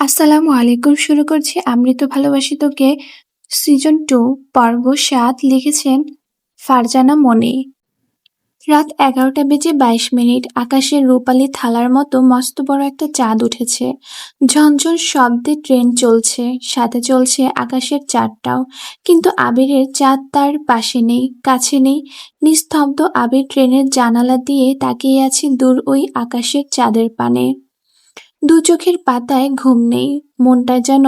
আসসালামু আলাইকুম, শুরু করছি আমৃত ভালোবাসি তোকে। সিজন টু, পর্ব সাত লিখেছেন ফারজানা মনি। রাত এগারোটা বেজে বাইশ মিনিট আকাশের রূপালি থালার মতো মস্ত বড় একটা চাঁদ উঠেছে। ঝনঝন শব্দে ট্রেন চলছে, সাথে চলছে আকাশের চাঁদটাও। কিন্তু আবিরের চাঁদ তার পাশে নেই, কাছে নেই। নিস্তব্ধ আবির ট্রেনের জানালা দিয়ে তাকিয়ে আছে দূর ওই আকাশের চাঁদের পানে। দু চোখের পাতায় ঘুম নেই, মনটা যেন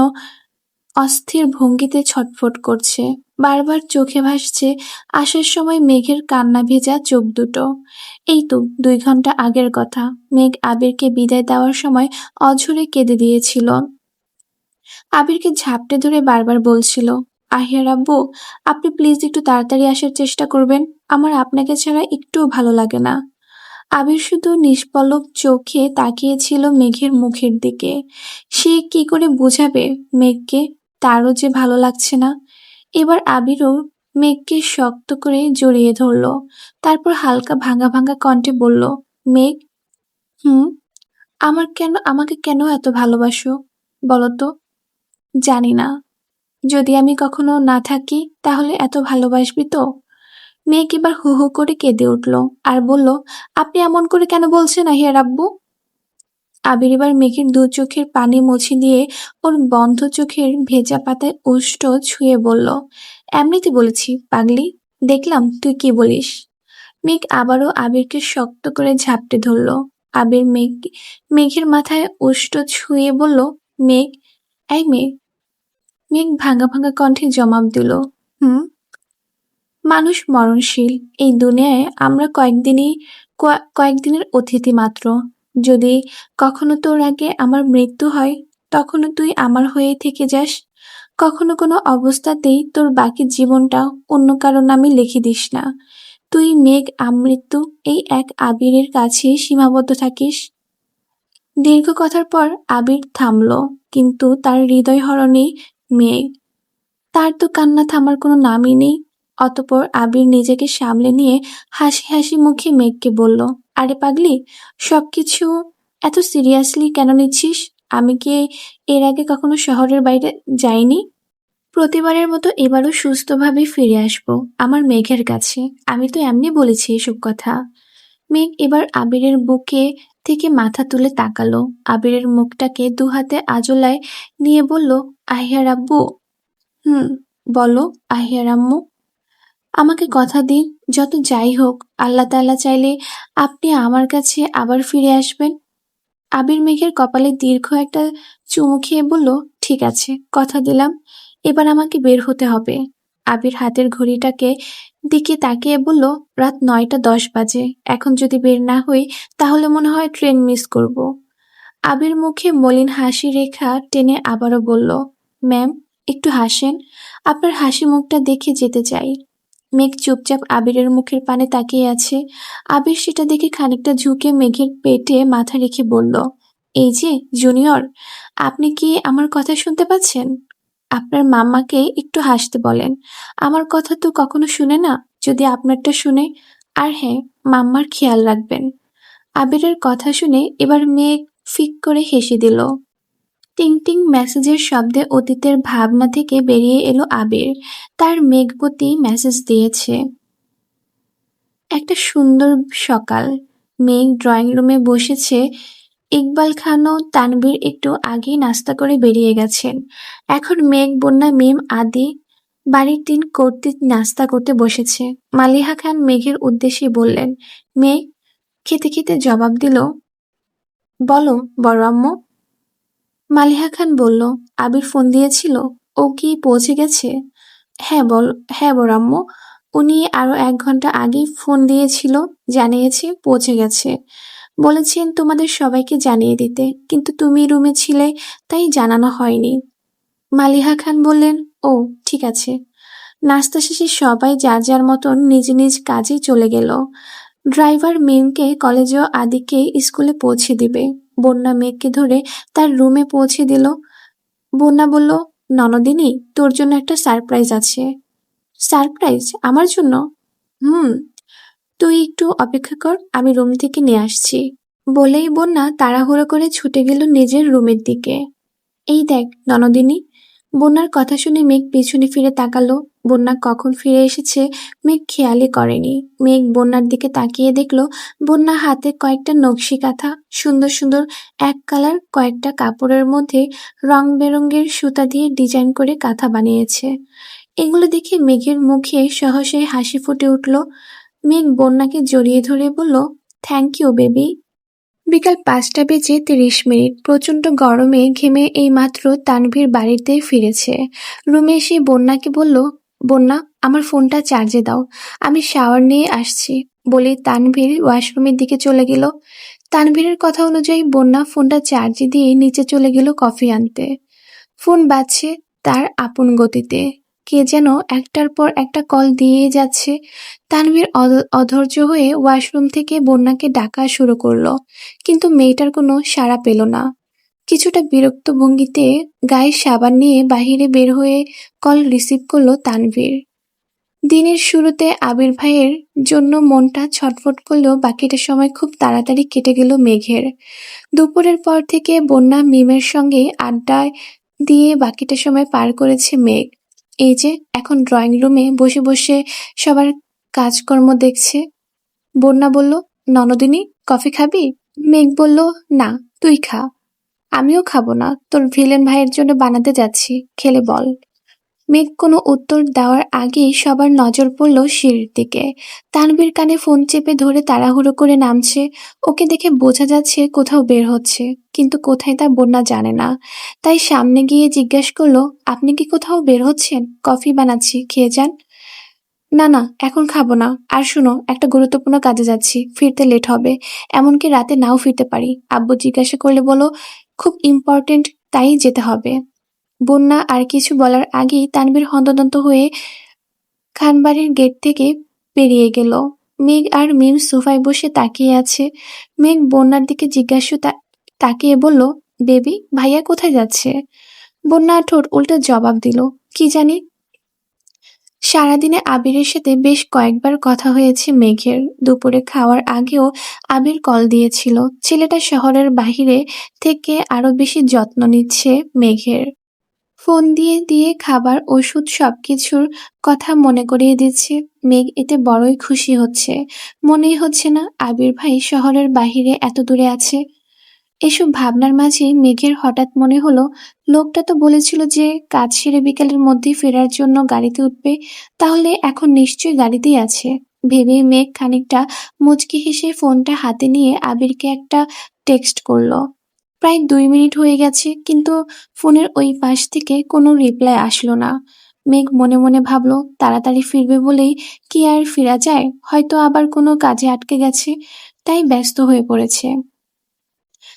অস্থির ভঙ্গিতে ছটফট করছে। বারবার চোখে ভাসছে আসার সময় মেঘের কান্না ভেজা চোখ দুটো। এই তো, দুই ঘণ্টা আগের কথা। মেঘ আবিরকে বিদায় দেওয়ার সময় অঝরে কেঁদে দিয়েছিল। আবিরকে ঝাপটে ধরে বারবার বলছিল আহিয়া রাব্বু আপনি প্লিজ একটু তাড়াতাড়ি আসার চেষ্টা করবেন। আমার আপনাকে ছাড়া একটুও ভালো লাগে না। আবির শুধু নিষ্পলক চোখে তাকিয়েছিল মেঘের মুখের দিকে। সে কি করে বোঝাবে মেঘকে? তারও যে ভালো লাগছে না। এবার আবিরও মেঘকে শক্ত করে জড়িয়ে ধরল। তারপর হালকা ভাঙা ভাঙা কণ্ঠে বলল, মেঘ, হুম, আমার কেন, আমাকে কেন এত ভালোবাসো? বলো তো। জানি না। যদি আমি কখনো না থাকি, তাহলে এত ভালোবাসবি তো? মেঘ এবার হু হু করে কেঁদে উঠল আর বলল, আপনি এমন করে কেন বলছেন আহিয়া রাব্বু আবির এবার মেঘের দু চোখের পানি মুছে দিয়ে ওর বন্ধ চোখের ভেজা পাতায় উষ্ট ছুঁয়ে বলল, এমনিতে বলেছি, পাগলি, দেখলাম তুই কি বলিস? মেঘ আবারও আবিরকে শক্ত করে ঝাপটে ধরল। আবির মেঘ, মেঘের মাথায় উষ্ট ছুঁয়ে বলল, মেঘ, এই মেঘ। মেঘ ভাঙা ভাঙা কণ্ঠে জবাব দিল, হুম? মানুষ মরণশীল। এই দুনিয়ায় আমরা কয়েকদিনই, কয়ে- কয়েকদিনের অতিথি মাত্র। যদি কখনো তোর আগে আমার মৃত্যু হয়, তখনও তুই আমার হয়ে থেকে যাস। কখনো কোনো অবস্থাতেই তোর বাকি জীবনটা অন্য কারও নামে লিখে দিস না। তুই মেঘ আমৃত্যু এই এক আবিরের কাছে সীমাবদ্ধ থাকিস। দীর্ঘ কথার পর আবির থামল, কিন্তু তার হৃদয় হরণে মেঘ। তার তো কান্না থামার কোনো নামই নেই। অতপর আবির নিজেকে সামলে নিয়ে হাসি হাসি মুখে মেঘকে বলল, আরে পাগলি, সবকিছু এত সিরিয়াসলি কেন নিচ্ছিস? আমি কি এর আগে কখনো শহরের বাইরে যাইনি? প্রতিবারের মতো এবারও সুস্থভাবে ফিরে আসব, আমার মেঘের কাছে। আমি তো এমনি বলেছি এসব কথা। মেঘ এবার আবিরের বুকে থেকে মাথা তুলে তাকালো। আবিরের মুখটাকে দু হাতে আজলায় নিয়ে বলল আহিয়া রাব্বু হুম, বলো আহিয়া রাম্মু আমাকে কথা দিন, যত যাই হোক। আল্লাহ তাআলা চাইলে আপনি আমার কাছে আবার ফিরে আসবেন। আবির মেঘের কপালে দীর্ঘ একটা চুমু খেয়ে বলল, ঠিক আছে, কথা দিলাম। এবার আমাকে বের হতে হবে। আবির হাতের ঘড়িটাকে দিকে তাকিয়ে বলল, রাত নয়টা দশ বাজে। এখন যদি বের না হই, তাহলে মনে হয় ট্রেন মিস করব। আবির মুখে মলিন হাসি রেখা টেনে আবারও বলল, ম্যাম, একটু হাসেন। আপনার হাসি মুখটা দেখে যেতে চাই। মেঘ চুপচাপ আবিরের মুখের পানে তাকিয়ে আছে। আবির সেটা দেখে খানিকটা ঝুঁকে মেঘের পেটে মাথা রেখে বলল, এই যে, জুনিয়র, আপনি কি আমার কথা শুনতে পাচ্ছেন? আপনার মাম্মাকে একটু হাসতে বলেন। আমার কথা তো কখনো শুনে না, যদি আপনারটা শুনে। আর হ্যাঁ মাম্মার খেয়াল রাখবেন। আবিরের কথা শুনে এবার মেঘ ফিক করে হেসে দিল। টিং টিং মেসেজের শব্দে অতীতের ভাবনা থেকে বেরিয়ে এলো আবির। তার মেঘবতী মেসেজ দিয়েছে, একটা সুন্দর সকাল। মেঘ ড্রয়িং রুমে বসেছে। ইকবাল খানও তানবীর একটু আগেই নাস্তা করে বেরিয়ে গেছেন। এখন মেঘ, বন্যা, মেম আদি বাড়ির দিন করতে নাস্তা করতে বসেছে। মালিহা খান মেঘের উদ্দেশ্যে বললেন, মেঘ, খেতে খেতে জবাব দিল, বলো বড় আম্মু। মালিহা খান বলল, আবির ফোন দিয়েছিল, ও কি পৌঁছে গেছে? হ্যাঁ বল হ্যাঁ বরাম্মু উনি আরও এক ঘণ্টা আগেই ফোন দিয়েছিল, জানিয়েছে পৌঁছে গেছে। বলেছেন তোমাদের সবাইকে জানিয়ে দিতে, কিন্তু তুমি রুমে ছিলে, তাই জানানো হয়নি। মালিহা খান বললেন, ও, ঠিক আছে। নাস্তা শেষে সবাই যার যার মতন নিজ নিজ কাজে চলে গেল। ড্রাইভার মেমকে কলেজেও আদিকে স্কুলে পৌঁছে দিবে। বন্যা মেঘকে ধরে তার রুমে পৌঁছে দিল। বন্যা বলল, ননদিনী, তোর জন্য একটা সারপ্রাইজ আছে। সারপ্রাইজ আমার জন্য? হুম। তুই একটু অপেক্ষা কর, আমি রুম থেকে নিয়ে আসছি। বলেই বন্যা তাড়াহুড়ো করে ছুটে গেল নিজের রুমের দিকে। এই দেখ, ননদিনী বন্যার কথা শুনে মেঘ পেছনে ফিরে তাকালো। বন্যা কখন ফিরে এসেছে মেঘ খেয়ালই করেনি। মেঘ বন্যার দিকে তাকিয়ে দেখল বন্যা হাতে কয়েকটা নকশি কাঁথা, সুন্দর সুন্দর এক কালার কয়েকটা কাপড়ের মধ্যে রং বেরঙের সুতা দিয়ে ডিজাইন করে কাঁথা বানিয়েছে। এগুলো দেখে মেঘের মুখে সহসে হাসি ফুটে উঠল। মেঘ বন্যাকে জড়িয়ে ধরে বলল, থ্যাংক ইউ, বেবি। বিকাল পাঁচটা বেজে তিরিশ মিনিট। প্রচণ্ড গরমে ঘেমে এই মাত্র তানভীর বাড়িতে ফিরেছে। রুমে এসে বন্যাকে বলল, বন্যা, আমার ফোনটা চার্জে দাও। আমি শাওয়ার নিয়ে আসছি। বলে তানভীর ওয়াশরুমের দিকে চলে গেল। তানভীরের কথা অনুযায়ী বন্যা ফোনটা চার্জে দিয়ে নিচে চলে গেল কফি আনতে। ফোন বাজছে তার আপন গতিতে। কে যেন একটার পর একটা কল দিয়ে যাচ্ছে। তানভীর অধ- অধৈর্য হয়ে ওয়াশরুম থেকে বন্যাকে ডাকা শুরু করল, কিন্তু মেয়েটার কোনো সাড়া পেল না। কিছুটা বিরক্ত ভঙ্গিতে গায়ে সাবান নিয়ে বাহিরে বের হয়ে কল রিসিভ করল তানভীর। দিনের শুরুতে আবির ভাইয়ের জন্য মনটা ছটফট করলেও বাকিটা সময় খুব তাড়াতাড়ি কেটে গেল মেঘের। দুপুরের পর থেকে বন্যা মিমের সঙ্গে আড্ডায় দিয়ে বাকিটা সময় পার করেছে মেঘ। এই যে এখন ড্রয়িং রুমে বসে বসে সবার কাজকর্ম দেখছে। বন্যা বলল, ননদিনী, কফি খাবি? মেঘ বলল, না, তুই খা। আমিও খাব না। তোর ভিলেন ভাইয়ের জন্য বানাতে যাচ্ছি। খেলে বল। মেঘ কোনো উত্তর দেওয়ার আগেই সবার নজর পড়ল সিঁড়ির দিকে। তানবীর কানে ফোন চেপে ধরে তাড়াহুড়ো করে নামছে। ওকে দেখে বোঝা যাচ্ছে কোথাও বের হচ্ছে, কিন্তু কোথায় তা বন্যা জানে না। তাই সামনে গিয়ে জিজ্ঞেস করল, আপনি কি কোথাও বের হচ্ছেন? কফি বানাচ্ছি, খেয়ে যান? না না, এখন খাব না। আর শুনো, একটা গুরুত্বপূর্ণ কাজে যাচ্ছি, ফিরতে লেট হবে। এমনকি রাতে নাও ফিরতে পারি। আব্বু জিজ্ঞাসা করলে বলো খুব ইম্পর্টেন্ট তাই যেতে হবে। বন্যা আর কিছু বলার আগেই তানবীর হন্তদন্ত হয়ে খানবাড়ির গেট থেকে পেরিয়ে গেল। মেঘ আর মিম সোফায় বসে তাকিয়ে আছে। মেঘ বন্যার দিকে জিজ্ঞাসা তাকিয়ে বলল, বেবি, ভাইয়া কোথায় যাচ্ছে? বন্যা ঠোঁট উল্টে জবাব দিল, কি জানি? সারাদিনে আবিরের সাথে বেশ কয়েকবার কথা হয়েছে মেঘের। দুপুরে খাওয়ার আগেও আবির কল দিয়েছিল। ছেলেটা শহরের বাহিরে থেকে আরও বেশি যত্ন নিচ্ছে মেঘের। ফোন দিয়ে দিয়ে খাবার, ওষুধ সবকিছুর কথা মনে করিয়ে দিচ্ছে। মেঘ এতে বড়ই খুশি হচ্ছে। মনেই হচ্ছে না, আবির ভাই শহরের বাহিরে এত দূরে আছে। এসব ভাবনার মাঝে মেঘের হঠাৎ মনে হলো, লোকটা তো বলেছিল যে কাজ সেরে বিকেলের মধ্যেই ফেরার জন্য গাড়িতে উঠবে, তাহলে এখন নিশ্চয়ই গাড়িতেই আছে। ভেবে মেঘ খানিকটা মুচকি হেসে ফোনটা হাতে নিয়ে আবিরকে একটা টেক্সট করল। প্রায় দুই মিনিট হয়ে গেছে, কিন্তু ফোনের ওই পাশ থেকে কোনো রিপ্লাই আসলো না। মেঘ মনে মনে ভাবলো, তাড়াতাড়ি ফিরবে বলেই কি আর ফেরা যায়? হয়তো আবার কোনো কাজে আটকে গেছে, তাই ব্যস্ত হয়ে পড়েছে।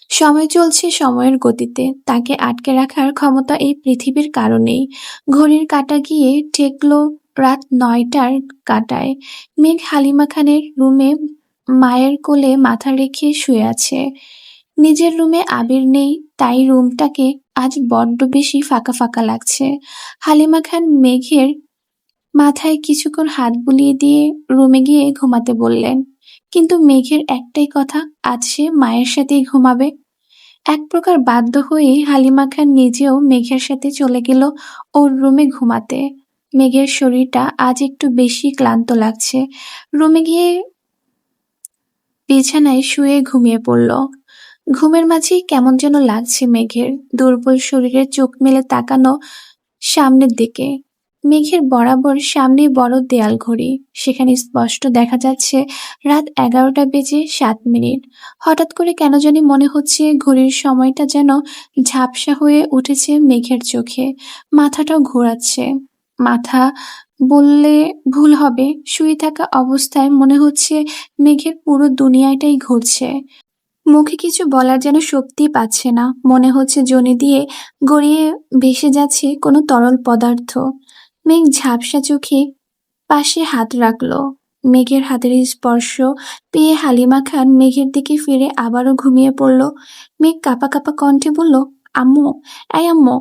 সময় চলছে সময়ের গতিতে, তাকে আটকে রাখার ক্ষমতা এই পৃথিবীর কারণেই। ঘড়ির কাটা গিয়ে ঠেকলো রাত নয়টার কাটায়। মেঘ হালিমা খানের রুমে মায়ের কোলে মাথা রেখে শুয়ে আছে। নিজের রুমে আবির নেই, তাই রুমটাকে আজ বড্ড বেশি ফাঁকা ফাঁকা লাগছে। হালিমা খান মেঘের মাথায় কিছুক্ষণ হাত বুলিয়ে দিয়ে রুমে গিয়ে ঘুমাতে বললেন, কিন্তু মেঘের একটাই কথা, আজ সে মায়ের সাথেই ঘুমাবে। এক প্রকার বাধ্য হয়ে হালিমা খান নিজেও মেঘের সাথে চলে গেল ওর রুমে ঘুমাতে। মেঘের শরীরটা আজ একটু বেশি ক্লান্ত লাগছে। রুমে গিয়ে বিছানায় শুয়ে ঘুমিয়ে পড়ল। ঘুমের মাঝেই কেমন যেন লাগছে মেঘের। দুর্বল শরীরে চোখ মেলে তাকানো সামনের দিকে। মেঘের বরাবর সামনে বড় দেয়াল ঘড়ি। সেখানে স্পষ্ট দেখা যাচ্ছে, রাত এগারোটা বেজে সাত মিনিট। হঠাৎ করে কেন জানি মনে হচ্ছে ঘড়ির সময়টা যেন ঝাপসা হয়ে উঠেছে মেঘের চোখে। মাথাটাও ঘোরাচ্ছে। মাথা বললে ভুল হবে। শুয়ে থাকা অবস্থায় মনে হচ্ছে মেঘের পুরো দুনিয়াটাই ঘুরছে। মুখে কিছু বলার যেন শক্তি পাচ্ছে না। মনে হচ্ছে জনি দিয়ে গড়িয়ে ভেসে যাচ্ছে কোনো তরল পদার্থ। মেঘ ঝাপসা চোখে পাশে হাত রাখল। মেঘের হাতের স্পর্শ পেয়ে হালিমা খান মেঘের দিকে ফিরে আবারও ঘুমিয়ে পড়ল। মেঘ কাপা কাপা কণ্ঠে বলল, আম্মু, এই আম্মু।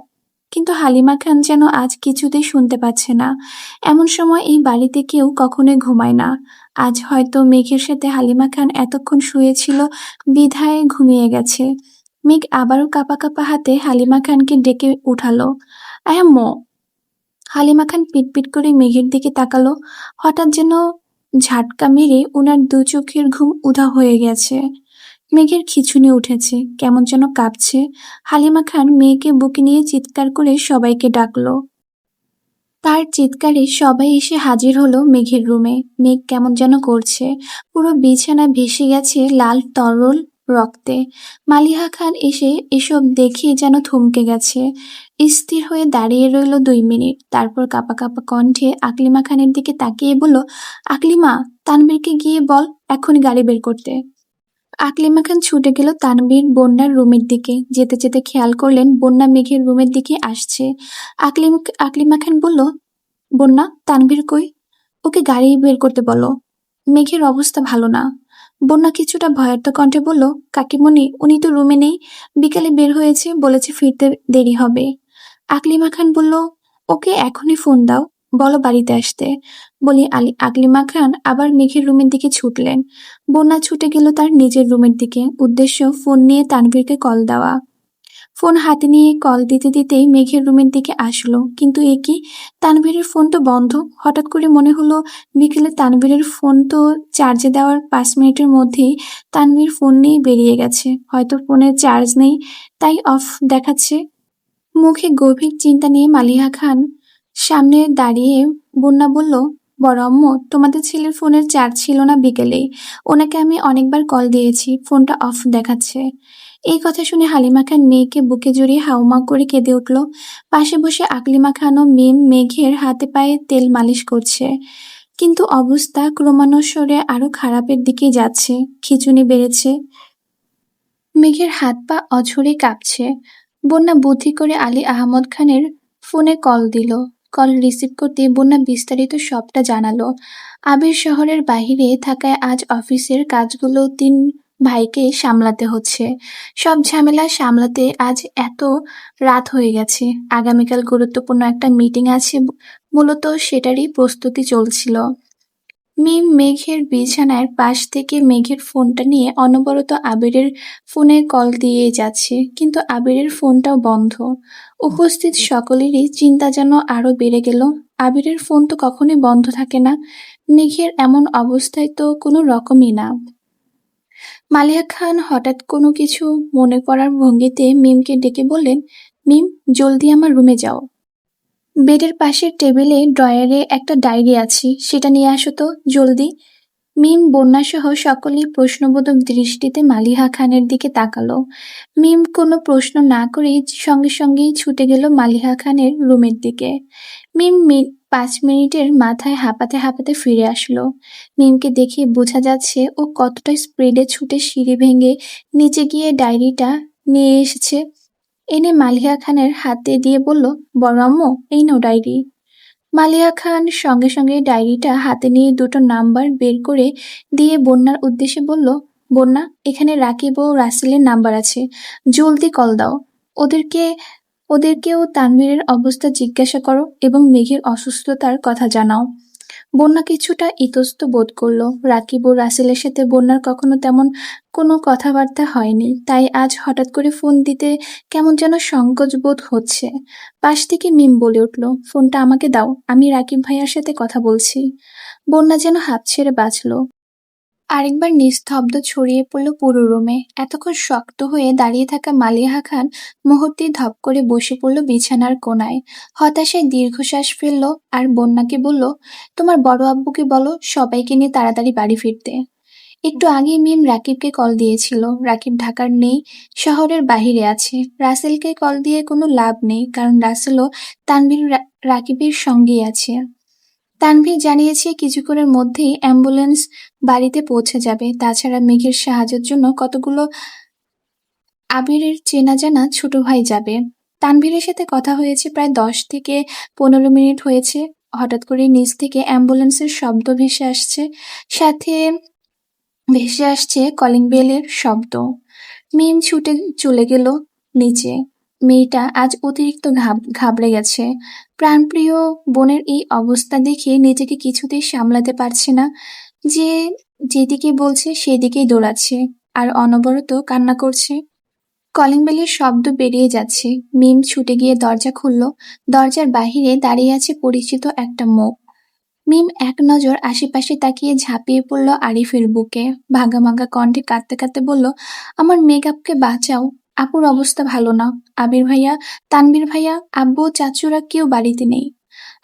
কিন্তু হালিমা খান যেন আজ কিছুতেই শুনতে পাচ্ছে না। এমন সময় এই বাড়িতে কেউ কখনোই ঘুমায় না। আজ হয়তো মেঘের সাথে হালিমা খান এতক্ষণ শুয়েছিল, বিধায় ঘুমিয়ে গেছে। মেঘ আবারও কাপা কাপা হাতে হালিমা খানকে ডেকে উঠালো। আয়াম্মো হালিমা খান পিটপিট করে মেঘের দিকে তাকালো। হঠাৎ যেন ঝাটকা মেরে ওনার দু চোখের ঘুম উধা হয়ে গেছে। মেঘের খিচুনি উঠেছে, কেমন যেন কাঁপছে। হালিমা খান মেয়েকে বুকে নিয়ে চিৎকার করে সবাইকে ডাকলো। তার চিৎকারে সবাই এসে হাজির হলো মেঘের রুমে। মেঘ কেমন যেন করছে। পুরো বিছানা ভেসে গেছে লাল তরল রক্তে। মালিহা খান এসে এসব দেখে যেন থমকে গেছে। স্থির হয়ে দাঁড়িয়ে রইল দুই মিনিট। তারপর কাপা কাপা কণ্ঠে আকলিমা খানের দিকে তাকিয়ে বলল, আকলিমা তানবীরকে গিয়ে বল, এখনই গাড়ি বের করতে। আকলিমা খান ছুটে গেল তানবীর বন্যার রুমের দিকে। যেতে যেতে খেয়াল করলেন বন্যা মেঘের রুমের দিকে আসছে। আকলিম, আকলিমা খান বলল, বন্যা তানবীর কই? ওকে গাড়ি বের করতে বলো। মেঘের অবস্থা ভালো না। বন্যা কিছুটা ভয়ার্থ কণ্ঠে বলল, কাকিমণি, উনি তো রুমে নেই। বিকালে বের হয়েছে, বলেছে ফিরতে দেরি হবে। আকলিমা খান বলল, ওকে এখনই ফোন দাও। বলো বাড়িতে আসতে। বলি, আলি আকলিমা খান আবার মেঘের রুমের দিকে ছুটলেন। বন্যা ছুটে গেল তার নিজের রুমের দিকে। উদ্দেশ্য, ফোন নিয়ে তানভীরকে কল দেওয়া। ফোন হাতে নিয়ে কল দিতে দিতেই মেঘের রুমের দিকে আসলো। কিন্তু এ কি? তানভীরের ফোন তো বন্ধ। হঠাৎ করে মনে হলো, বিকেলে তানভীরের ফোন তো চার্জে দেওয়ার পাঁচ মিনিটের মধ্যেই তানভীর ফোন নিয়ে বেরিয়ে গেছে। হয়তো ফোনে চার্জ নেই, তাই অফ দেখাচ্ছে। মুখে গভীর চিন্তা নিয়ে মালিহা খান সামনে দাঁড়িয়ে বন্যা বলল, বড় আম্মু, তোমাদের ছেলের ফোনের চার্জ ছিল না বিকেলেই। ওনাকে আমি অনেকবার কল দিয়েছি, ফোনটা অফ দেখাচ্ছে। এই কথা শুনে হালিমা খান মেয়েকে বুকে জড়িয়ে হাউমা করে কেঁদে উঠল। পাশে বসে আকলিমা খানও মেম মেঘের হাতে পায়ে তেল মালিশ করছে। কিন্তু অবস্থা ক্রমানুসারে আরও খারাপের দিকে যাচ্ছে, খিচুনি বেড়েছে। মেঘের হাত পা অঝরে কাঁপছে। বন্যা বুদ্ধি করে আলী আহমদ খানের ফোনে কল দিল। কল রিসিভ করতে বন্যা বিস্তারিত সবটা জানালো। আবির শহরের বাহিরে থাকায় আজ অফিসের কাজগুলো তিন ভাইকে সামলাতে হচ্ছে। সব ঝামেলা সামলাতে আজ এত রাত হয়ে গেছে। আগামীকাল গুরুত্বপূর্ণ একটা মিটিং আছে, মূলত সেটারই প্রস্তুতি চলছিল। মিম মেঘের বিছানার পাশ থেকে মেঘের ফোনটা নিয়ে অনবরত আবিরের ফোনে কল দিয়ে যাচ্ছে, কিন্তু আবিরের ফোনটাও বন্ধ। উপস্থিত সকলেরই চিন্তা যেন আরও বেড়ে গেল। আবিরের ফোন তো কখনোই বন্ধ থাকে না। মেঘের এমন অবস্থায় তো কোনো রকমই না। মালিয়া খান হঠাৎ কোনো কিছু মনে করার ভঙ্গিতে মিমকে ডেকে বললেন, মিম, জলদি আমার রুমে যাও। বেডের পাশের টেবিলে ড্রয়ারে একটা ডায়েরি আছে, সেটা নিয়ে আসো তো, জলদি। মিম, বন্যাসহ সকলেই প্রশ্নবোধক দৃষ্টিতে মালিহা খানের দিকে তাকালো। মিম কোনো প্রশ্ন না করেই সঙ্গে সঙ্গেই ছুটে গেল মালিহা খানের রুমের দিকে। মিম পাঁচ মিনিটের মাথায় হাঁপাতে হাঁপাতে ফিরে আসলো। মিমকে দেখে বোঝা যাচ্ছে ও কতটা স্প্রেডে ছুটে সিঁড়ি ভেঙে নিচে গিয়ে ডায়েরিটা নিয়ে এসেছে। এনে মালিয়া খানের হাতে দিয়ে বলল, বড় এই নো ডায়েরি। মালিয়া খান সঙ্গে সঙ্গে ডায়েরিটা হাতে নিয়ে দুটো নাম্বার বের করে দিয়ে বন্যার উদ্দেশ্যে বলল, বন্যা, এখানে রাকিব ও রাসেলের নাম্বার আছে। জলদি কল দাও। ওদেরকে, ওদেরকেও তানভীরের অবস্থা জিজ্ঞাসা করো এবং মেঘের অসুস্থতার কথা জানাও। বন্যা কিছুটা ইতস্ত বোধ করল। রাকিব ও রাসেলের সাথে বন্যার কখনো তেমন কোনো কথাবার্তা হয়নি। তাই আজ হঠাৎ করে ফোন দিতে কেমন যেন সংকোচ বোধ হচ্ছে। পাশ থেকে মিম বলে উঠল, ফোনটা আমাকে দাও, আমি রাকিব ভাইয়ার সাথে কথা বলছি। বন্যা যেন হাত ছেড়ে বাঁচলো। আরেকবার নিস্তব্ধ ছড়িয়ে পড়ল পুরো রুমে। এতক্ষণ শক্ত হয়ে দাঁড়িয়ে থাকা মালিহা খান মুহূর্তে ধপ করে বসে পড়ল বিছানার কোনায়। হতাশায় দীর্ঘশ্বাস ফেলল আর বন্যাকে বলল, তোমার বড় আব্বুকে বলো সবাইকে নিয়ে তাড়াতাড়ি বাড়ি ফিরতে। একটু আগে মিম রাকিবকে কল দিয়েছিল। রাকিব ঢাকার নেই, শহরের বাহিরে আছে। রাসেলকে কল দিয়ে কোনো লাভ নেই, কারণ রাসেলও তানভীর রাকিবের সঙ্গেই আছে। তানভীর জানিয়েছে কিছুক্ষণের মধ্যেই অ্যাম্বুলেন্স বাড়িতে পৌঁছে যাবে। তাছাড়া মেঘের সাহায্যের জন্য কতগুলো আবিরের চেনা জানা ছোট ভাই যাবে। তানভীরের সাথে কথা হয়েছে প্রায় দশ থেকে পনেরো মিনিট হয়েছে। হঠাৎ করে নিচ থেকে অ্যাম্বুলেন্সের শব্দ ভেসে আসছে। সাথে ভেসে আসছে কলিং বেলের শব্দ। মিম ছুটে চলে গেল নিচে। মেয়েটা আজ অতিরিক্ত ঘাবড়ে গেছে। প্রাণপ্রিয় বোনের এই অবস্থা দেখে নিজেকে কিছুতেই সামলাতে পারছে না। যে যেদিকে বলছে সেদিকেই দৌড়াচ্ছে আর অনবরত কান্না করছে। কলিং বেলের শব্দ বেরিয়ে যাচ্ছে। মিম ছুটে গিয়ে দরজা খুলল। দরজার বাহিরে দাঁড়িয়ে আছে পরিচিত একটা মুখ। মিম এক নজর আশেপাশে তাকিয়ে ঝাঁপিয়ে পড়ল আরিফের বুকে। ভাঙা ভাঙা কণ্ঠে কাঁদতে কাঁদতে বলল, আমার মেকআপকে বাঁচাও। আপুর অবস্থা ভালো না। আবির ভাইয়া, তানবীর ভাইয়া, আব্বু, চাচুরা কেউ বাড়িতে নেই।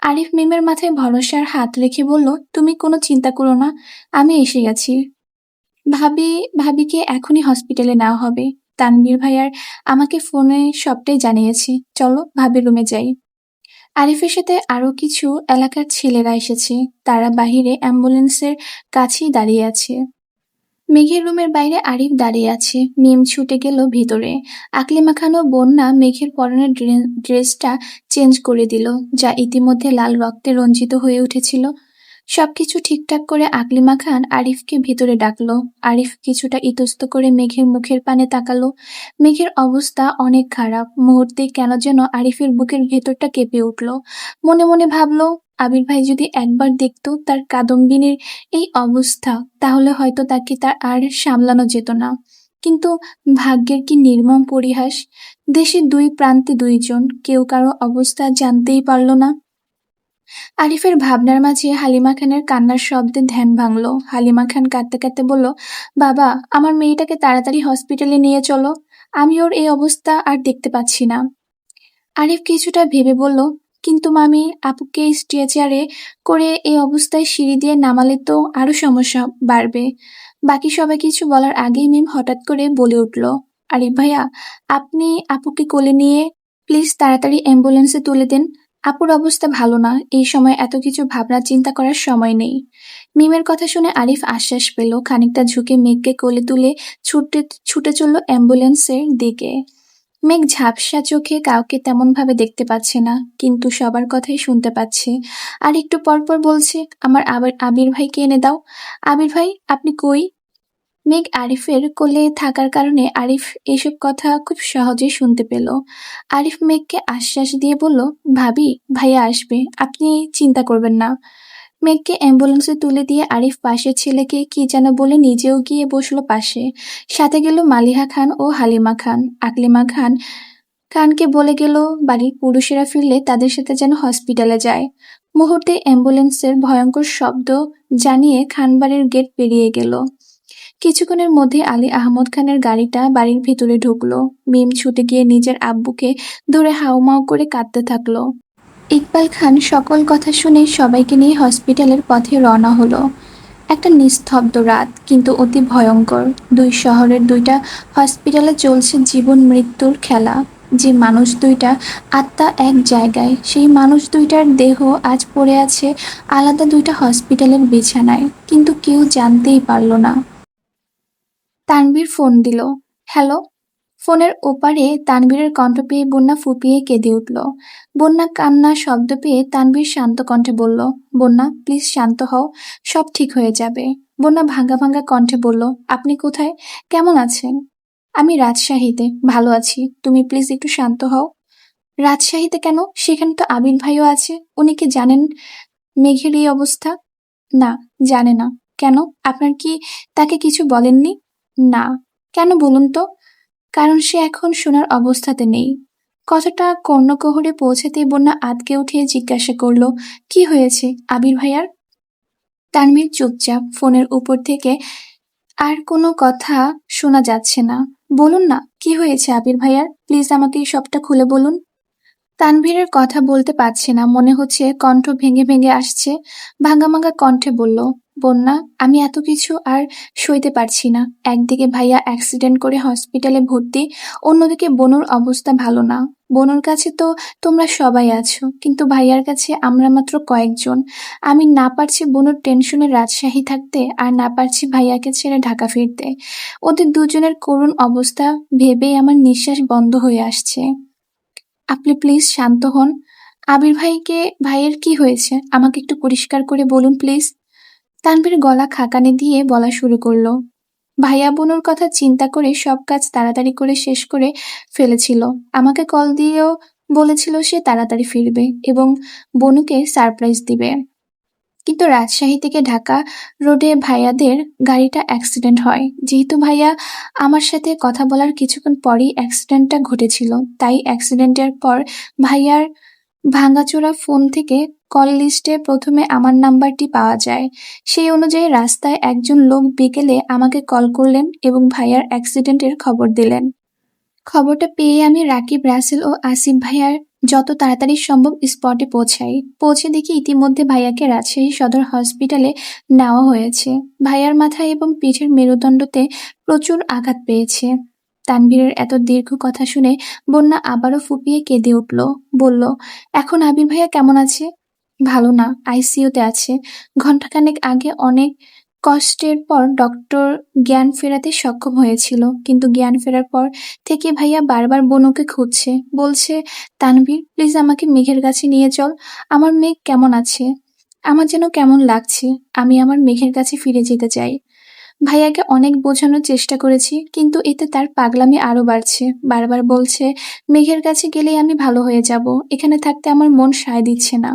আরিফ মিমের মাথায় ভরসার হাত রেখে বলল, তুমি কোনো চিন্তা করো না, আমি এসে গেছি। ভাবি, ভাবিকে এখনই হসপিটালে নেওয়া হবে। তানবীর ভাইয়ার আমাকে ফোনে সবটাই জানিয়েছে। চলো ভাবি রুমে যাই। আরিফের সাথে আরও কিছু এলাকার ছেলেরা এসেছে। তারা বাহিরে অ্যাম্বুলেন্সের কাছেই দাঁড়িয়ে আছে। মেঘের রুমের বাইরে আরিফ দাঁড়িয়ে আছে। মিম ছুটে গেল ভিতরে। আকলিমা খান ও বন্যা মেঘের পরনের ড্রে- ড্রেসটা চেঞ্জ করে দিল, যা ইতিমধ্যে লাল রক্তে রঞ্জিত হয়ে উঠেছিল। সবকিছু ঠিকঠাক করে আকলিমা খান আরিফকে ভিতরে ডাকলো। আরিফ কিছুটা ইতস্ত করে মেঘের মুখের পানে তাকালো। মেঘের অবস্থা অনেক খারাপ। মুহূর্তে কেন যেন আরিফের বুকের ভেতরটা কেঁপে উঠল। মনে মনে ভাবলো আবির ভাই যদি একবার দেখত তার কাদম্বিনীর এই অবস্থা, তাহলে হয়তো তাকে তার আর সামলানো যেত না। কিন্তু ভাগ্যের কি নির্মম পরিহাস? দেশের দুই প্রান্তে দুইজন, কেউ কারও অবস্থা জানতেই পারল না। আরিফের ভাবনার মাঝে হালিমা খানের কান্নার শব্দে ধ্যান ভাঙল। হালিমা খান কাঁদতে কাঁদতে বলল, বাবা, আমার মেয়েটাকে তাড়াতাড়ি হসপিটালে নিয়ে চলো। আমি ওর এই অবস্থা আর দেখতে পাচ্ছি না। আরিফ কিছুটা ভেবে বলল কিন্তু মামি, আপুকে স্ট্রেচারে করে এই অবস্থায় সিঁড়ি দিয়ে নামালে তো আরও সমস্যা বাড়বে। বাকি সবাই কিছু বলার আগেই মিম হঠাৎ করে বলে উঠল, আরিফ ভাইয়া, আপনি আপুকে কোলে নিয়ে প্লিজ তাড়াতাড়ি অ্যাম্বুলেন্সে তুলে দেন। আপুর অবস্থা ভালো না, এই সময় এত কিছু ভাবনা চিন্তা করার সময় নেই। মিমের কথা শুনে আরিফ আশ্বাস পেল, খানিকটা ঝুঁকে মেঘকে কোলে তুলে ছুটে ছুটে চলল অ্যাম্বুলেন্সের দিকে। মেঘ ঝাপসা চোখে কাউকে তেমন ভাবে দেখতে পাচ্ছে না, কিন্তু সবার কথাই শুনতে পাচ্ছে। আর একটু পরপর বলছে, আমার আবার আবির ভাইকে এনে দাও। আবির ভাই, আপনি কই? মেঘ আরিফের কোলে থাকার কারণে আরিফ এসব কথা খুব সহজেই শুনতে পেল। আরিফ মেঘকে আশ্বাস দিয়ে বলল, ভাবি, ভাইয়া আসবে। আপনি চিন্তা করবেন না। মেঘকে অ্যাম্বুলেন্সে তুলে দিয়ে আরিফ পাশের ছেলেকে কি যেন বলে নিজেও গিয়ে বসল পাশে। সাথে গেল মালিহা খান ও হালিমা খান। আকলিমা খান খানকে বলে গেল, বাড়ির পুরুষেরা ফিরলে তাদের সাথে যেন হসপিটালে যায়। মুহূর্তে অ্যাম্বুলেন্সের ভয়ঙ্কর শব্দ জানিয়ে খানবাড়ির গেট পেরিয়ে গেল। কিছুক্ষণের মধ্যে আলী আহমদ খানের গাড়িটা বাড়ির ভিতরে ঢুকলো। মিম ছুটে গিয়ে নিজের আব্বুকে ধরে হাউমাউ করে কাঁদতে থাকল। ইকবাল খান সকল কথা শুনে সবাইকে নিয়ে হসপিটালের পথে রওনা হলো। একটা নিস্তব্ধ রাত, কিন্তু অতি ভয়ঙ্কর। দুই শহরের দুইটা হসপিটালে চলছে জীবন মৃত্যুর খেলা। যে মানুষ দুইটা, আত্মা এক জায়গায়। সেই মানুষ দুইটার দেহ আজ পড়ে আছে আলাদা দুইটা হসপিটালের বিছানায়, কিন্তু কেউ জানতেই পারল না। তানবীর ফোন দিল, হ্যালো? ফোনের ওপারে তানবীরের কণ্ঠ পেয়ে বন্যা ফুপিয়ে কেঁদে উঠল। বন্যা কান্না শব্দ পেয়ে তানবীর শান্ত কণ্ঠে বলল, বন্যা, প্লিজ শান্ত হও, সব ঠিক হয়ে যাবে। বন্যা ভাঙ্গা ভাঙ্গা কণ্ঠে বলল, আপনি কোথায়? কেমন আছেন? আমি রাজশাহীতে, ভালো আছি। তুমি প্লিজ একটু শান্ত হও। রাজশাহীতে কেন? সেখানে তো আবির ভাইও আছে। উনি কি জানেন মেঘের এই অবস্থা? না, জানে না। কেন? আপনার কি তাকে কিছু বলেননি? না। কেন বলুন তো? কারণ সে এখন শোনার অবস্থাতে নেই। কথাটা কর্ণকহরে পৌঁছাতে বন্যা আতকে উঠে জিজ্ঞাসা করল, কি হয়েছে আবির ভাইয়ার? তানমির চুপচাপ ফোনের উপর থেকে আর কোনো কথা শোনা যাচ্ছে না। বলুন না, কি হয়েছে আবির ভাইয়ার? প্লিজ আমাকে সবটা খুলে বলুন। তানভীরের কথা বলতে পারছে না, মনে হচ্ছে কণ্ঠ ভেঙে ভেঙে আসছে। ভাঙা ভাঙা কণ্ঠে বলল, বন্যা, আমি এত কিছু আর সইতে পারছি না। একদিকে ভাইয়া অ্যাক্সিডেন্ট করে হসপিটালে ভর্তি, অন্যদিকে বনুর অবস্থা ভালো না। বনুর কাছে তো তোমরা সবাই আছো, কিন্তু ভাইয়ার কাছে আমরা মাত্র কয়েকজন। আমি না পারছি বনুর টেনশনে রাজশাহী থাকতে, আর না পারছি ভাইয়াকে ছেড়ে ঢাকা ফিরতে। ওদের দুজনের করুণ অবস্থা ভেবেই আমার নিঃশ্বাস বন্ধ হয়ে আসছে। আপনি প্লিজ শান্ত হন। আবির ভাইকে, ভাইয়ের কি হয়েছে? আমাকে একটু পরিষ্কার করে বলুন প্লিজ। তানবীর গলা খাকানে দিয়ে বলা শুরু করল। ভাইয়া বোনুর কথা চিন্তা করে সব কাজ তাড়াতাড়ি করে শেষ করে ফেলেছিল। আমাকে কল দিয়েও বলেছিল সে তাড়াতাড়ি ফিরবে এবং বনুকে সারপ্রাইজ দিবে। কিন্তু রাজশাহী থেকে ঢাকা রোডে ভাইয়াদের গাড়িটা অ্যাক্সিডেন্ট হয়। যেহেতু ভাইয়া আমার সাথে কথা বলার কিছুক্ষণ পরই অ্যাক্সিডেন্টটা ঘটেছিল, তাই অ্যাক্সিডেন্টের পর ভাইয়ার ভাঙাচোরা ফোন থেকে কল লিস্টে প্রথমে আমার নাম্বারটি পাওয়া যায়। সেই অনুযায়ী রাস্তায় একজন লোক বিকেলে আমাকে কল করলেন এবং ভাইয়ার অ্যাক্সিডেন্টের খবর দিলেন। খবরটা পেয়ে আমি রাকিব রাসেল ও আসিফ ভাইয়ার যত তাড়াতাড়ি সম্ভব স্পটে পৌঁছাই। পৌঁছে দেখি ইতিমধ্যে ভাইয়াকে রাজশাহী সদর হসপিটালে নেওয়া হয়েছে। ভাইয়ার মাথায় এবং পিঠের মেরুদণ্ডতে প্রচুর আঘাত পেয়েছে। তানভীরের এত দীর্ঘ কথা শুনে বন্যা আবারও ফুপিয়ে কেঁদে উঠল। বলল, এখন আবির ভাইয়া কেমন আছে? ভালো না, আইসিইউতে আছে। ঘন্টাখানেক আগে অনেক কষ্টের পর ডক্টর জ্ঞান ফেরাতে সক্ষম হয়েছিল। কিন্তু জ্ঞান ফেরার পর থেকে ভাইয়া বারবার বনুকে খুঁজছে। বলছে, তানভীর প্লিজ আমাকে মেঘের কাছে নিয়ে চল। আমার মেঘ কেমন আছে? আমার যেন কেমন লাগছে। আমি আমার মেঘের কাছে ফিরে যেতে চাই। ভাইয়াকে অনেক বোঝানোর চেষ্টা করেছি, কিন্তু এতে তার পাগলামি আরও বাড়ছে। বারবার বলছে, মেঘের কাছে গেলেই আমি ভালো হয়ে যাব। এখানে থাকতে আমার মন সায় দিচ্ছে না।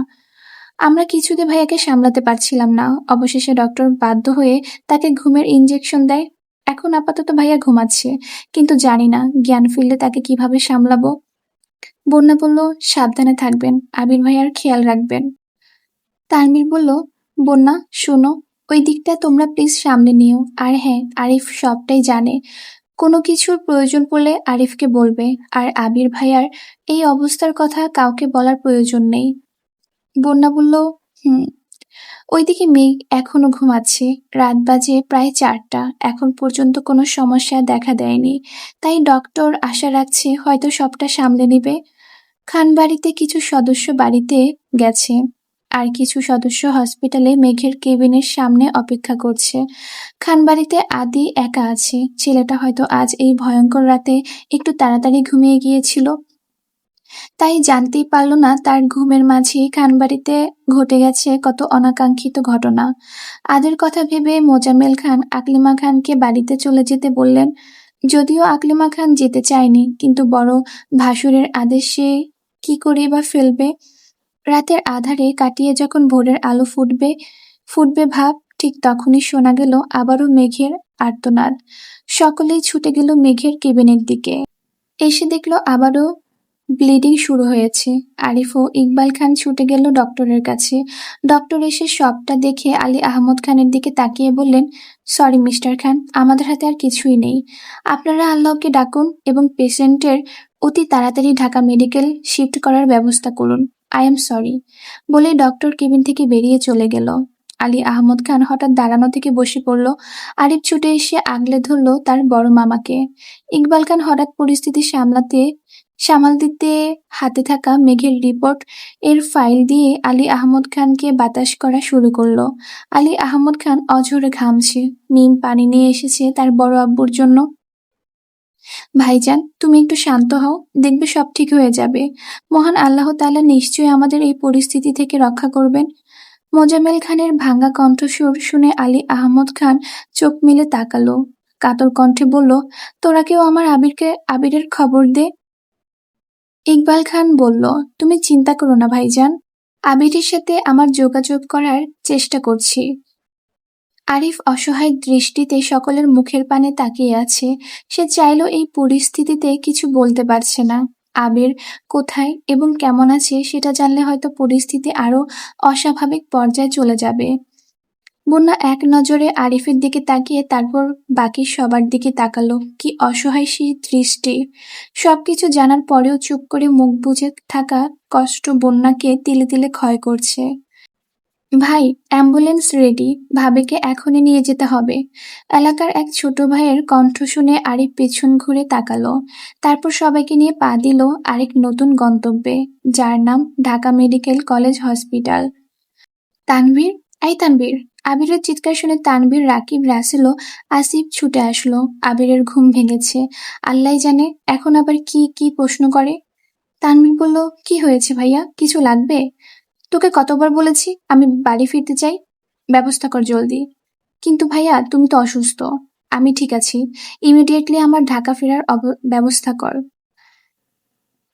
আমরা কিছুতে ভাইয়াকে সামলাতে পারছিলাম না। অবশেষে ডক্টর বাধ্য হয়ে তাকে ঘুমের ইঞ্জেকশন দেয়। এখন আপাতত ভাইয়া ঘুমাচ্ছে, কিন্তু জানি না জ্ঞান ফিরলে তাকে কীভাবে সামলাবো। বন্যা বলল, সাবধানে থাকবেন, আবির ভাইয়ার খেয়াল রাখবেন। তানবীর বলল, বন্যা, শোনো, ওই দিকটা তোমরা প্লিজ সামনে নিও। আর হ্যাঁ আরিফ সবটাই জানে। কোনো কিছুর প্রয়োজন পড়লে আরিফকে বলবে। আর আবির ভাইয়ার এই অবস্থার কথা কাউকে বলার প্রয়োজন নেই। বন্যা বলল, হুম, ওইদিকে মেঘ এখনও ঘুমাচ্ছে। রাত বাজে প্রায় চারটা। এখন পর্যন্ত কোনো সমস্যা দেখা দেয়নি। তাই ডক্টর আশা রাখছে হয়তো সবটা সামলে নেবে। খানবাড়িতে কিছু সদস্য বাড়িতে গেছে। আর কিছু সদস্য হসপিটালে মেঘের কেবিনের সামনে অপেক্ষা করছে। খানবাড়িতে আদি একা আছে। ছেলেটা হয়তো আজ এই ভয়ঙ্কর রাতে একটু তাড়াতাড়ি ঘুমিয়ে গিয়েছিল। তাই জানতেই পারল না তার ঘুমের মাঝে খানবাড়িতে ঘটে গেছে কত অনাকাঙ্ক্ষিত ঘটনা। আদের কথা ভেবে মোজামেল খান আকলিমা খানকে বাড়িতে চলে যেতে বললেন, যদিও আকলিমা খান যেতে চায়নি, কিন্তু বড় ভাসুরের আদেশে কি করে বা ফেলবে? রাতের আধারে কাটিয়ে যখন ভোরের আলো ফুটবে ফুটবে ভাব, ঠিক তখনই শোনা গেল আবারও মেঘের আর্তনাদ। সকলেই ছুটে গেল মেঘের কেবিনের দিকে। এসে দেখল আবারও ব্লিডিং শুরু হয়েছে। আরিফ ও ইকবাল খান ছুটে গেল ডক্টরের কাছে। ডক্টর এসে সবটা দেখে আলী আহমদ খানের দিকে তাকিয়ে বললেন, সরি, মিস্টার খান, আমাদের হাতে আর কিছুই নেই। আপনারা আল্লাহকে ডাকুন এবং পেশেন্টের অতি তাড়াতাড়ি ঢাকা মেডিকেল শিফট করার ব্যবস্থা করুন। আই এম সরি বলে ডক্টর কেবিন থেকে বেরিয়ে চলে গেল। আলী আহমদ খান হঠাৎ দাঁড়ানো থেকে বসে পড়ল। আরিফ ছুটে এসে আগলে ধরল তার বড় মামাকে। ইকবাল খান হঠাৎ পরিস্থিতি সামলাতে সামাল দিতে হাতে থাকা মেঘের রিপোর্ট এর ফাইল দিয়ে আলী আহমদ খানকে বাতাস করা শুরু করল। আলী আহমদ খান অঝরে ঘামছে, নিম পানি নিয়ে এসেছে তার বড় আব্বুর জন্য। ভাইজান, তুমি একটু শান্ত হও, দেখবে সব ঠিক হয়ে যাবে। মহান আল্লাহ তাআলা নিশ্চয়ই আমাদের এই পরিস্থিতি থেকে রক্ষা করবেন। মোজামেল খানের ভাঙ্গা কণ্ঠস্বর শুনে আলী আহমদ খান চোখ মিলে তাকালো। কাতর কণ্ঠে বলল, তোরা কেউ আমার আবিরকে, আবিরের খবর দে। ইকবাল খান বলল, তুমি চিন্তা করো না ভাইজান, আবিরের সাথে আমার যোগাযোগ করার চেষ্টা করছি। আরিফ অসহায় দৃষ্টিতে সকলের মুখের পানে তাকিয়ে আছে। সে চাইলেও এই পরিস্থিতিতে কিছু বলতে পারছে না। আবির কোথায় এবং কেমন আছে সেটা জানলে হয়তো পরিস্থিতি আরও অস্বাভাবিক পর্যায়ে চলে যাবে। বন্যা এক নজরে আরিফের দিকে তাকিয়ে তারপর বাকি সবার দিকে তাকালো। কি অসহায় সেই দৃষ্টি। সবকিছু জানার পরেও চুপ করে মুখ বুজে থাকা কষ্ট বন্যাকে তিলে তিলে ক্ষয় করছে। ভাই, অ্যাম্বুলেন্স রেডি। ভাবিকে এখনই নিয়ে যেতে হবে। এলাকার এক ছোট ভাইয়ের কণ্ঠ শুনে আরিফ পেছন ঘুরে তাকালো। তারপর সবাইকে নিয়ে পা দিল আরেক নতুন গন্তব্যে, যার নাম Dhaka medical college hospital. Tanvir? এই তানভীর। আবিরের চিৎকার শুনে তানভীর, রাকিব, রাসেলও আসিফ ছুটে আসলো। আবিরের ঘুম ভেঙেছে। আল্লাহ জানে এখন আবার কি কি প্রশ্ন করে। তানভীর বলল, কি হয়েছে ভাইয়া? কিছু লাগবে? তোকে কতবার বলেছি আমি বাড়ি ফিরতে চাই? ব্যবস্থা কর জলদি। কিন্তু ভাইয়া, তুমি তো অসুস্থ। আমি ঠিক আছি। ইমিডিয়েটলি আমার ঢাকা ফেরার ব্যবস্থা কর।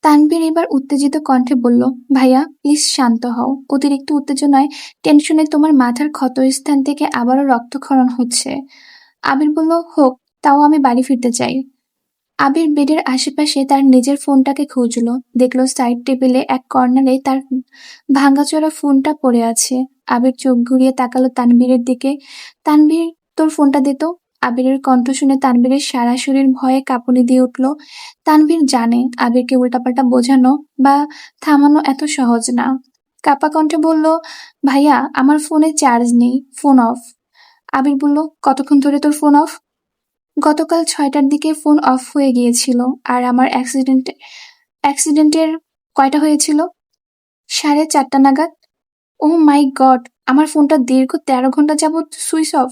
তানবীর এবার উত্তেজিত কণ্ঠে বলল, ভাইয়া প্লিজ শান্ত হও। অতিরিক্ত উত্তেজনায় টেনশনে তোমার মাথার ক্ষতস্থান থেকে আবারও রক্তক্ষরণ হচ্ছে। আবির বলল, হোক, তাও আমি বাড়ি ফিরতে চাই। আবির বেডের আশেপাশে তার নিজের ফোনটাকে খুঁজলো। দেখল সাইড টেবিলে এক কর্নারে তার ভাঙাচোরা ফোনটা পড়ে আছে। আবির চোখ ঘুরিয়ে তাকালো তানবীরের দিকে। তানবীর তোর ফোনটা দিত আবিরের কণ্ঠ শুনে তানবীরের সারা শরীর ভয়ে কাঁপুনি দিয়ে উঠল। তানবীর জানে আবিরকে উল্টাপাল্টা বোঝানো বা থামানো এত সহজ না। কাপা কণ্ঠে বলল, ভাইয়া, আমার ফোনে চার্জ নেই, ফোন অফ। আবির বলল, কতক্ষণ ধরে তোর ফোন অফ? গতকাল ছয়টার দিকে ফোন অফ হয়ে গিয়েছিল আর আমার অ্যাক্সিডেন্ট, অ্যাক্সিডেন্টের কয়টা হয়েছিল? সাড়ে চারটা নাগাদ? Oh my God! আমার ফোনটা দীর্ঘ তেরো ঘণ্টা যাবৎ সুইচ অফ।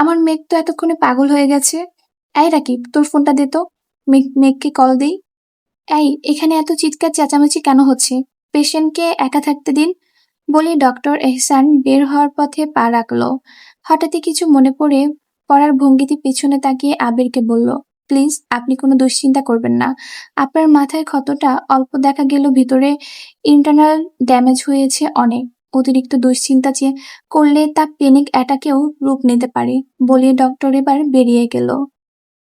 আমার মেঘ তো এতক্ষণে পাগল হয়ে গেছে। এই রাকিব, তোর ফোনটা দে তো। মেঘ, মেঘকে কল দিই। এই, এখানে এত চিৎকার চেঁচামেচি কেন হচ্ছে? পেশেন্টকে একা থাকতে দিন? বলে, ডক্টর এহসান বের হওয়ার পথে পা রাখল। হঠাৎই কিছু মনে পড়ে পড়ার ভঙ্গিতে পিছনে তাকিয়ে আবিরকে বলল, প্লিজ, আপনি কোনো দুশ্চিন্তা করবেন না। আপনার মাথায় ক্ষতটা অল্প দেখা গেল ভিতরে ইন্টারনাল ড্যামেজ হয়েছে অনেক। অতিরিক্ত দুশ্চিন্তা চেয়ে করলে তা পেনিক অ্যাটাকেও রূপ নিতে পারে বলে ডক্টর এবার বেরিয়ে গেল।